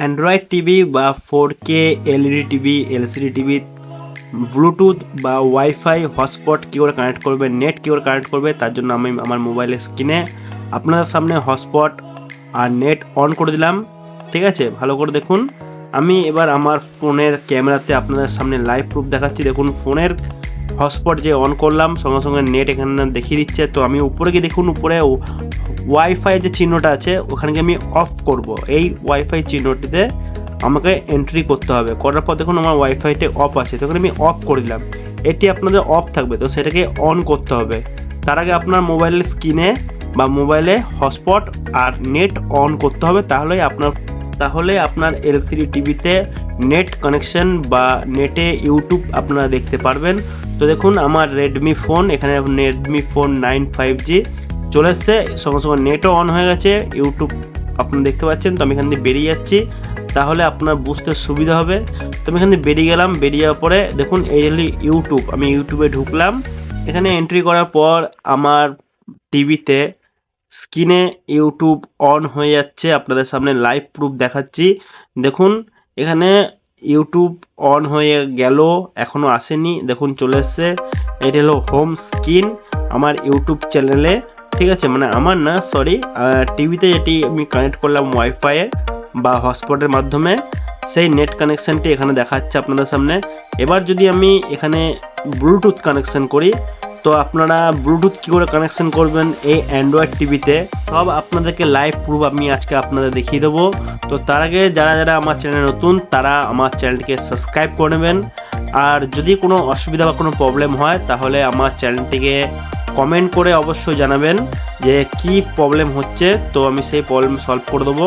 Android TV বা four K LED TV LCD TV Bluetooth বা wifi hotspot কী করে কানেক্ট করবে নেট কী করে কানেক্ট করবে, তার জন্য আমি আমার মোবাইলের স্ক্রিনে আপনাদের সামনে হটস্পট আর নেট অন করে দিলাম। ঠিক আছে? ভালো করে দেখুন। আমি এবার আমার ফোনের ক্যামেরাতে আপনাদের সামনে লাইভ প্রুফ দেখাচ্ছি। দেখুন ফোনের হটস্পট যে অন করলাম, সঙ্গে সঙ্গে নেট এখানে দেখিয়ে দিচ্ছে। তো আমি উপরে গিয়ে দেখুন, উপরে ওয়াইফাই যে চিহ্নটা আছে, ওখানে আমি অফ করব। এই ওয়াইফাই চিহ্নটিতে আমাকে এন্ট্রি করতে হবে। করার পর দেখুন, আমার ওয়াইফাইতে অফ আছে। তখন আমি অফ করে দিলাম। এটি আপনাদের অফ থাকবে। তো সেটাকে অন করতে হবে। তার আগে আপনার মোবাইলের স্ক্রিনে বা মোবাইলে হটস্পট আর নেট অন করতে হবে। তাহলেই আপনার তাহলে আপনার এলসিডি টিভিতে নেট কানেকশন বা নেটে ইউটিউব আপনারা দেখতে পারবেন। তো দেখুন, আমার রেডমি ফোন এখানে Redmi phone nine five G চলে এসছে। সঙ্গে সঙ্গে নেটও অন হয়ে গেছে ইউটিউব আপনারা দেখতে পাচ্ছেন। তো আমি এখান দিয়ে বেরিয়ে যাচ্ছি, তাহলে আপনার বুঝতে সুবিধা হবে। তো আমি এখান দিয়ে বেরিয়ে গেলাম, বেরিয়ে যাওয়ার পরে দেখুন, এই হলো ইউটিউব আমি ইউটিউবে ঢুকলাম। এখানে এন্ট্রি করার পর আমার টিভিতে স্ক্রিনে ইউটিউব অন হয়ে যাচ্ছে। আপনাদের সামনে লাইভ প্রুফ দেখাচ্ছি। দেখুন এখানে ইউটিউব অন হয়ে গেল এখনও আসেনি, দেখুন চলে এসছে। এটা হলো হোম স্ক্রিন আমার ইউটিউব চ্যানেলে ঠিক আছে? মানে আমার না সরি টিভিতে যেটি আমি কানেক্ট করলাম ওয়াইফাইয়ে বা হটস্পটের মাধ্যমে, সেই নেট কানেকশানটি এখানে দেখাচ্ছে আপনাদের সামনে। এবার যদি আমি এখানে ব্লুটুথ কানেকশন করি তো আপনারা ব্লুটুথ কী করে কানেকশন করবেন এই অ্যান্ড্রয়েড টিভিতে সব আপনাদেরকে লাইভ প্রুফ আমি আজকে আপনাদের দেখিয়ে দেবো। তো তার আগে যারা যারা আমার চ্যানেলে নতুন, তারা আমার চ্যানেলটিকে সাবস্ক্রাইব করে নেবেন। আর যদি কোনো অসুবিধা বা কোনো প্রবলেম হয়, তাহলে আমার চ্যানেলটিকে কমেন্ট করে অবশ্যই জানাবেন যে কি প্রবলেম হচ্ছে। তো আমি সেই প্রবলেম সলভ করে দেবো।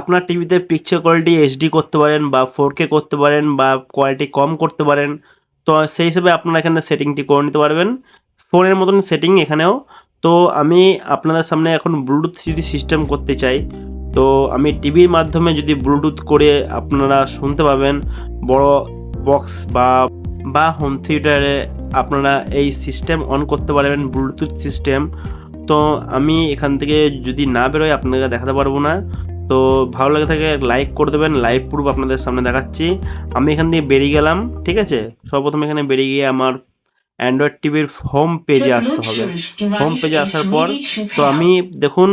আপনার টিভিতে পিকচার কোয়ালিটি এইচডি করতে পারেন বা ফোর কে করতে পারেন বা কোয়ালিটি কম করতে পারেন। তো সেই হিসেবে আপনারা এখানে সেটিংটি করে নিতে পারবেন। ফোনের মতন সেটিং এখানেও। তো আমি আপনাদের সামনে এখন ব্লুটুথ যদি সিস্টেম করতে চাই। তো আমি টিভির মাধ্যমে যদি ব্লুটুথ করে আপনারা শুনতে পাবেন, বড় বক্স বা বা হোম থিয়েটারে আপনারা এই সিস্টেম অন করতে পারবেন ব্লুটুথ সিস্টেম তো আমি এখান থেকে যদি না বেরোয় আপনাকে দেখাতে পারব না। তো ভালো লাগে থাকে লাইক করে দেবেন লাইভ প্রুফ আপনাদের সামনে দেখাচ্ছি। আমি এখান দিয়ে বেরিয়ে গেলাম, ঠিক আছে? সর্বপ্রথম এখানে বেরিয়ে গিয়ে আমার অ্যান্ড্রয়েড টিভির হোম পেজে আসতে হবে। হোম পেজে আসার পর তো আমি দেখুন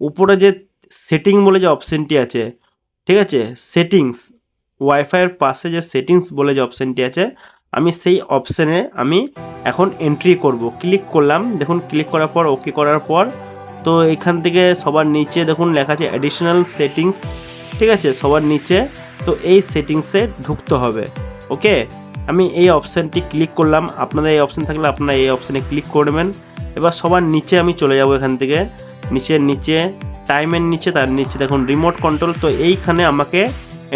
উপরে যে সেটিং বলে যে অপশানটি আছে ঠিক আছে? সেটিংস ওয়াইফাইয়ের পাশে যে সেটিংস বলে যে অপশানটি আছে আমি সেই অপশানে আমি এখন এন্ট্রি করব। ক্লিক করলাম দেখুন ক্লিক করার পর ওকে করার পর তো এখান থেকে সবার নিচে দেখুন লেখা আছে অ্যাডিশনাল সেটিংস ঠিক আছে? সবার নিচে তো এই সেটিংসে ঢুকতে হবে ওকে আমি এই অপশানটি ক্লিক করলাম। আপনাদের এই অপশান থাকলে আপনারা এই অপশানে ক্লিক করবেন এবার সবার নিচে আমি চলে যাব এখান থেকে। নিচের নিচে টাইমের নিচে, তার নিচে দেখুন রিমোট কন্ট্রোল তো এইখানে আমাকে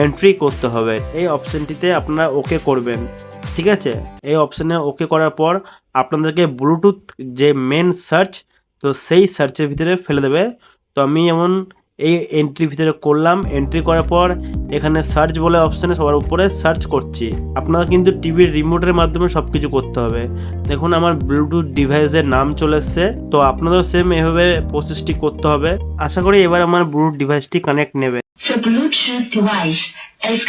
এন্ট্রি করতে হবে। এই অপশানটিতে আপনারা ওকে করবেন। ঠিক আছে? এই অপশানে ওকে করার পর আপনাদেরকে ব্লুটুথ যে মেন সার্চ তো সেই সার্চের ভিতরে ফেলে দেবে। তো আমি যেমন এই এন্ট্রি ভিতরে করলাম। এন্ট্রি করার পর এখানে সার্চ বলে অপশানে সবার উপরে সার্চ করছি। আপনারা কিন্তু টিভির রিমোটের মাধ্যমে সব কিছু করতে হবে। দেখুন আমার ব্লুটুথ ডিভাইসের নাম চলে এসছে। তো আপনাদেরও সেম এভাবে প্রসেসটি করতে হবে। আশা করি এবার আমার ব্লুটুথ ডিভাইসটি কানেক্ট নেবে। Bluetooth device is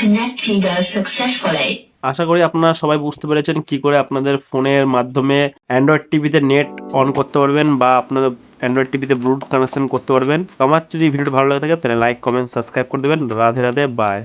successfully. আশা করি আপনারা সবাই বুঝতে পেরেছেন কি করে আপনাদের ফোনের মাধ্যমে অ্যান্ড্রয়েড টিভিতে নেট অন করতে পারবেন বা আপনাদের অ্যান্ড্রয়েড টিভিতে ব্লুটুথ কানেকশন করতে পারবেন। আমার যদি ভিডিওটা ভালো লাগে থাকে, তাহলে লাইক কমেন্ট সাবস্ক্রাইব করে দেবেন। রাধে রাধে বাই